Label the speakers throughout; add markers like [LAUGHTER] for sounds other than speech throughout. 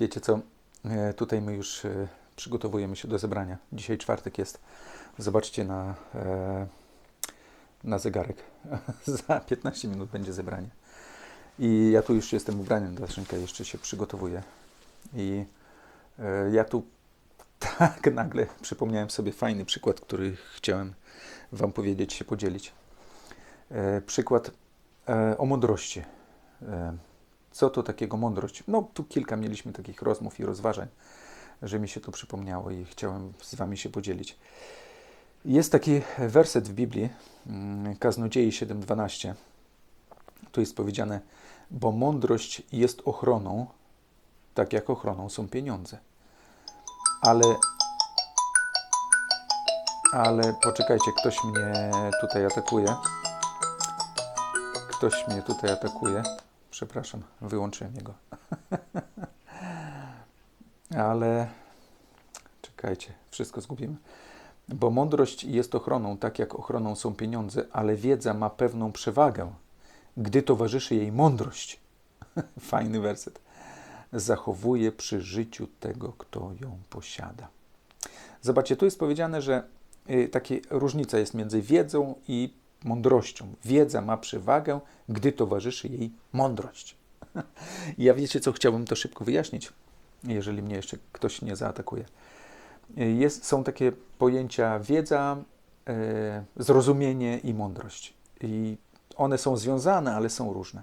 Speaker 1: Wiecie co? E, Tutaj my już e, przygotowujemy się do zebrania. Dzisiaj czwartek jest. Zobaczcie na, e, na zegarek. [LAUGHS] Za 15 minut będzie zebranie. I ja tu już jestem ubrany dla szynka, jeszcze się przygotowuję. I ja tu [LAUGHS] tak nagle przypomniałem sobie fajny przykład, który chciałem Wam powiedzieć, się podzielić. Przykład o mądrości. Co to takiego mądrość? No, tu kilka mieliśmy takich rozmów i rozważań, że mi się to przypomniało i chciałem z Wami się podzielić. Jest taki werset w Biblii, mm, Kaznodziei 7:12. Tu jest powiedziane, bo mądrość jest ochroną, tak jak ochroną są pieniądze. Ale, ale poczekajcie, ktoś mnie tutaj atakuje. Ktoś mnie tutaj atakuje. Przepraszam, wyłączyłem jego. [LAUGHS] Ale czekajcie, wszystko zgubimy. Bo mądrość jest ochroną, tak jak ochroną są pieniądze, ale wiedza ma pewną przewagę, gdy towarzyszy jej mądrość. [LAUGHS] Fajny werset. Zachowuje przy życiu tego, kto ją posiada. Zobaczcie, tu jest powiedziane, że y, taka różnica jest między wiedzą i mądrością. Wiedza ma przewagę, gdy towarzyszy jej mądrość. [LAUGHS] Ja wiecie, co chciałbym to szybko wyjaśnić, jeżeli mnie jeszcze ktoś nie zaatakuje. Jest, są takie pojęcia wiedza, e, zrozumienie i mądrość. I one są związane, ale są różne.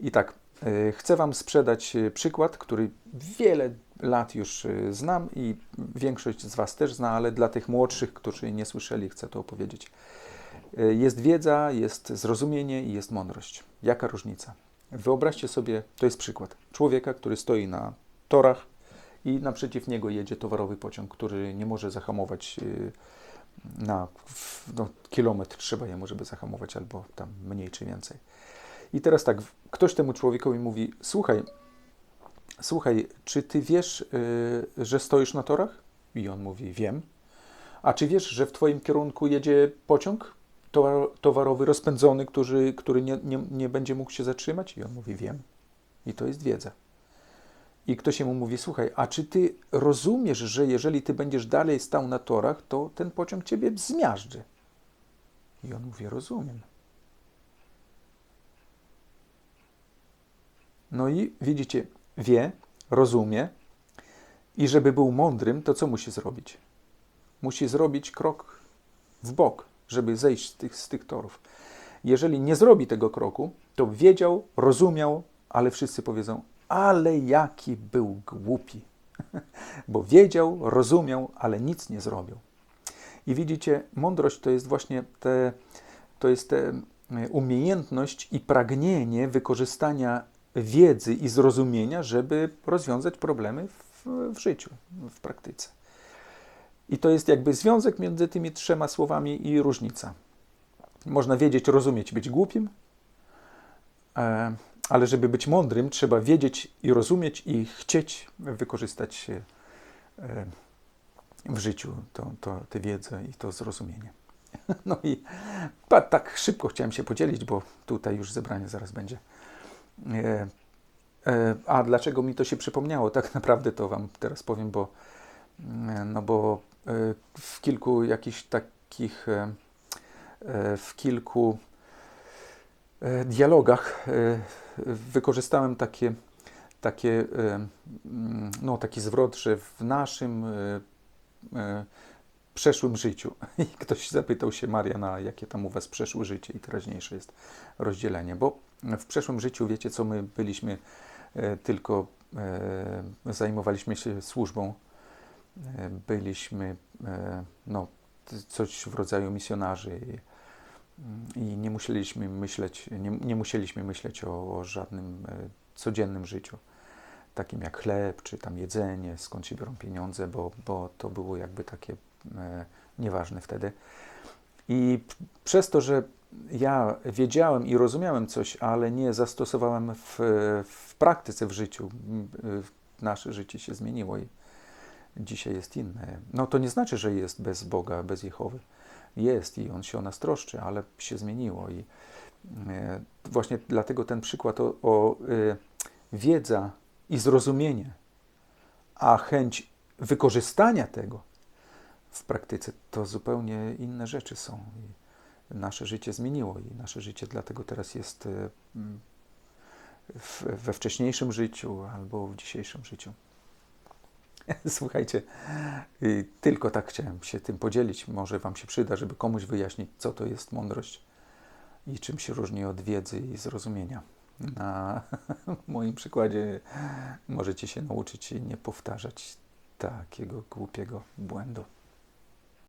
Speaker 1: I tak, e, chcę Wam sprzedać e, przykład, który wiele lat już znam i większość z Was też zna, ale dla tych młodszych, którzy nie słyszeli, chcę to opowiedzieć. E, Jest wiedza, jest zrozumienie i jest mądrość. Jaka różnica? Wyobraźcie sobie, to jest przykład człowieka, który stoi na torach i naprzeciw niego jedzie towarowy pociąg, który nie może zahamować y, na no, kilometr trzeba jemu, żeby zahamować, albo tam mniej czy więcej. I teraz tak, ktoś temu człowiekowi mówi: Słuchaj, słuchaj, czy ty wiesz, y, że stoisz na torach? I on mówi: Wiem. A czy wiesz, że w twoim kierunku jedzie pociąg towar- towarowy rozpędzony, który, który nie, nie, nie będzie mógł się zatrzymać? I on mówi: Wiem. I to jest wiedza. I ktoś mu mówi: Słuchaj, a czy ty rozumiesz, że jeżeli ty będziesz dalej stał na torach, to ten pociąg ciebie zmiażdży? I on mówi: Rozumiem. No i widzicie, wie, rozumie, i żeby był mądrym, to co musi zrobić? Musi zrobić krok w bok, żeby zejść z tych, z tych torów. Jeżeli nie zrobi tego kroku, to wiedział, rozumiał, ale wszyscy powiedzą: Ale jaki był głupi. [LAUGHS] Bo wiedział, rozumiał, ale nic nie zrobił. I widzicie, mądrość to jest właśnie te, to jest te e, umiejętność i pragnienie wykorzystania wiedzy i zrozumienia, żeby rozwiązać problemy w, w życiu, w praktyce. I to jest jakby związek między tymi trzema słowami i różnica. Można wiedzieć, rozumieć, być głupim, e, ale żeby być mądrym, trzeba wiedzieć i rozumieć i chcieć wykorzystać e, w życiu to, to, tę wiedzę i to zrozumienie. [LAUGHS] No i tak szybko chciałem się podzielić, bo tutaj już zebranie zaraz będzie. E, A dlaczego mi to się przypomniało? Tak naprawdę to Wam teraz powiem, bo, mm, no bo w kilku jakichś takich, e, e, w kilku e, dialogach e, wykorzystałem takie, takie, e, no, taki zwrot, że w naszym e, e, przeszłym życiu. [LAUGHS] I ktoś zapytał się Mariana, jakie tam u Was przeszłe życie i teraźniejsze jest rozdzielenie. Bo w przeszłym życiu, wiecie co, my byliśmy e, tylko, e, zajmowaliśmy się służbą, e, byliśmy e, no, coś w rodzaju misjonarzy i, i nie musieliśmy myśleć, nie, nie musieliśmy myśleć o, o żadnym e, codziennym życiu, takim jak chleb, czy tam jedzenie, skąd się biorą pieniądze, bo, bo to było jakby takie e, nieważne wtedy. I przez to, że ja wiedziałem i rozumiałem coś, ale nie zastosowałem w, w praktyce w życiu, nasze życie się zmieniło i dzisiaj jest inne. No to nie znaczy, że jest bez Boga, bez Jehowy. Jest i On się o nas troszczy, ale się zmieniło i e, właśnie dlatego ten przykład o, o e, wiedza i zrozumienie a chęć wykorzystania tego w praktyce to zupełnie inne rzeczy są. I nasze życie zmieniło i nasze życie dlatego teraz jest e, we wcześniejszym życiu albo w dzisiejszym życiu. [LAUGHS] Słuchajcie, tylko tak chciałem się tym podzielić. Może Wam się przyda, żeby komuś wyjaśnić, co to jest mądrość i czym się różni od wiedzy i zrozumienia. Na [LAUGHS] moim przykładzie możecie się nauczyć i nie powtarzać takiego głupiego błędu.